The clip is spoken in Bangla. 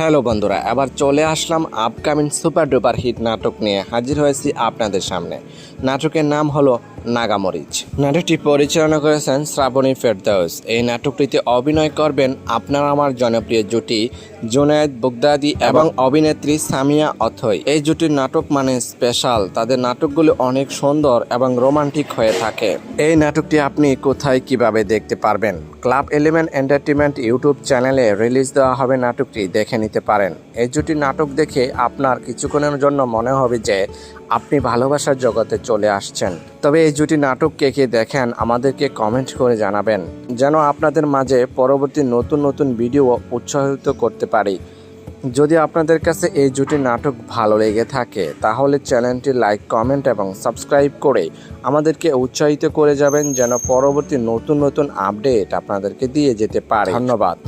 হ্যালো বন্ধুরা এবার চলে আসলাম আপকামিং সুপার ডুপার হিট নাটক নিয়ে হাজির হয়েছি আপনাদের সামনে। নাটকের নাম হলো নাগামরিচ। নাটকটি পরিচালনা করেছেন শ্রাবণী ফেরদাউস। এই নাটকটিতে অভিনয় করবেন আপনার আমার জনপ্রিয় জুটি জুনায়েদ বুগদাদি এবং অভিনেত্রী সামিয়া অথই। এই জুটির নাটক মানে স্পেশাল তাদের নাটকগুলো অনেক সুন্দর এবং রোমান্টিক হয়ে থাকে। এই নাটকটি আপনি কোথায় কীভাবে দেখতে পারবেন? ক্লাব এলিমেন্ট এন্টারটেনমেন্ট ইউটিউব চ্যানেলে রিলিজ দেওয়া হবে নাটকটি। দেখে নিতে পারেন। এই জুটির নাটক দেখে আপনার কিছুক্ষণের জন্য মনে হবে যে আপনি ভালোবাসার জগতে চলে আসছেন। তবে এই জুটি নাটক কে কে দেখেন আমাদেরকে কমেন্ট করে জানাবেন। যেন আপনাদের মাঝে পরবর্তী নতুন নতুন ভিডিও উৎসাহিত করতে পারি। যদি আপনাদের কাছে এই জুটির নাটক ভালো লেগে থাকে, তাহলে চ্যানেলটি লাইক কমেন্ট এবং সাবস্ক্রাইব করে আমাদেরকে উৎসাহিত করে যাবেন যেন পরবর্তী নতুন নতুন আপডেট আপনাদেরকে দিয়ে যেতে পারে। ধন্যবাদ।